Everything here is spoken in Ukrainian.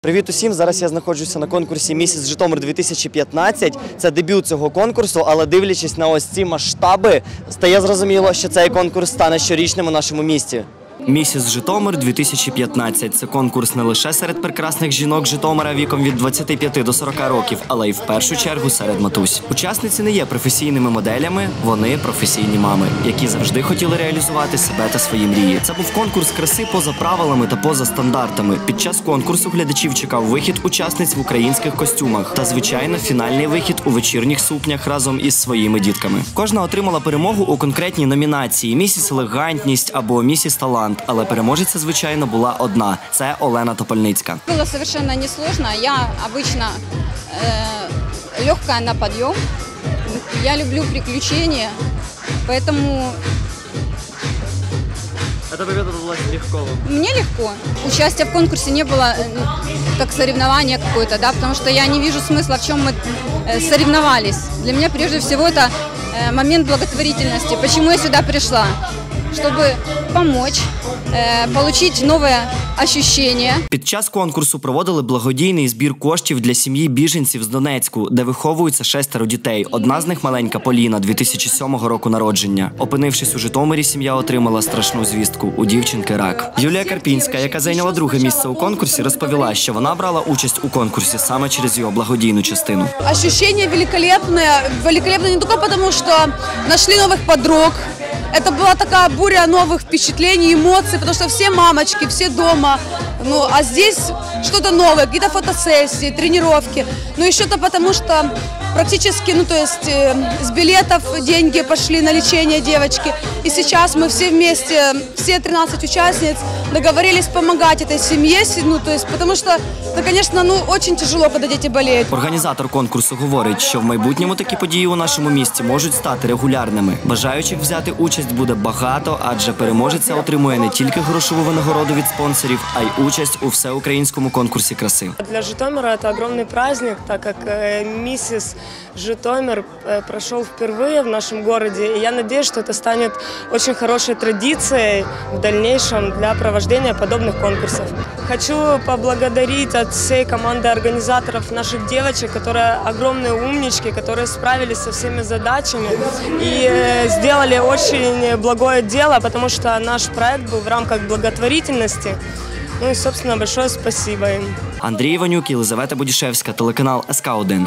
Привіт усім! Зараз я знаходжуся на конкурсі Місіс Житомир 2015. Це дебют цього конкурсу, але дивлячись на ось ці масштаби, стає зрозуміло, що цей конкурс стане щорічним у нашому місті. Місіс Житомир 2015 це конкурс не лише серед прекрасних жінок Житомира віком від 25 до 40 років, але й в першу чергу серед матусь. Учасниці не є професійними моделями, вони професійні мами, які завжди хотіли реалізувати себе та свої мрії. Це був конкурс краси поза правилами та поза стандартами. Під час конкурсу глядачів чекав вихід учасниць в українських костюмах та, звичайно, фінальний вихід у вечірніх сукнях разом із своїми дітками. Кожна отримала перемогу у конкретній номінації: місіс елегантність або місіс талант. Але переможеця, звичайно, була одна: це Олена Топольницька. Было совершенно несложно. Я обычно э, легкая на подъем. Я люблю приключения, поэтому Эта победа далась легко. мне легко. Участия в конкурсе не было э, как соревнование какое-то, да, потому что я не вижу смысла, в чем мы э, соревновались. Для меня прежде всего это э, момент благотворительности. Почему я сюда пришла? Чтобы помочь, э, получить новое ощущение, Під час конкурсу проводили благодійний збір коштів для сім'ї біженців з Донецьку, де виховуються шестеро дітей. Одна з них маленька Поліна, 2007 року народження. Опинившись у Житомирі, сім'я отримала страшну звістку. У дівчинки рак. Юлія Карпінська, яка зайняла друге місце у конкурсі, розповіла, що вона брала участь у конкурсі саме через його благодійну частину. Ощущение великолепное. Великолепно не только потому, что нашли новых подруг. Это была такая буря новых впечатлений, эмоций, потому что все мамочки, все дома. Ну, а здесь что-то новое, какие-то фотосессии, тренировки. Ну, еще-то потому, что практически, ну, то есть э, с билетов деньги пошли на лечение девочки. И сейчас мы все вместе, все 13 участниц, договорились помогать этой семье, ну, то есть, потому что, это, конечно, ну, очень тяжело, когда дети болеют. Організатор конкурсу говорить, що в майбутньому такі події у нашому місті можуть стати регулярними. Бажаючих взяти участь буде багато, адже переможеця отримує не тільки грошову винагороду від спонсорів, а й участь у всеукраїнському конкурсі краси. Для Житомира это огромный праздник, так э, миссис Житомир прошел впервые в нашем городе. И я надеюсь, что это станет очень хорошей традицией в дальнейшем для провождения подобных конкурсов. Хочу поблагодарить от всей команды организаторов наших девочек, которые огромные умнички, которые справились со всеми задачами и э, сделали очень благое дело, потому что наш проект был в рамках благотворительности. Ну и, собственно, большое спасибо. Андрій Іванюк, Єлизавета Будішевська, телеканал СК 1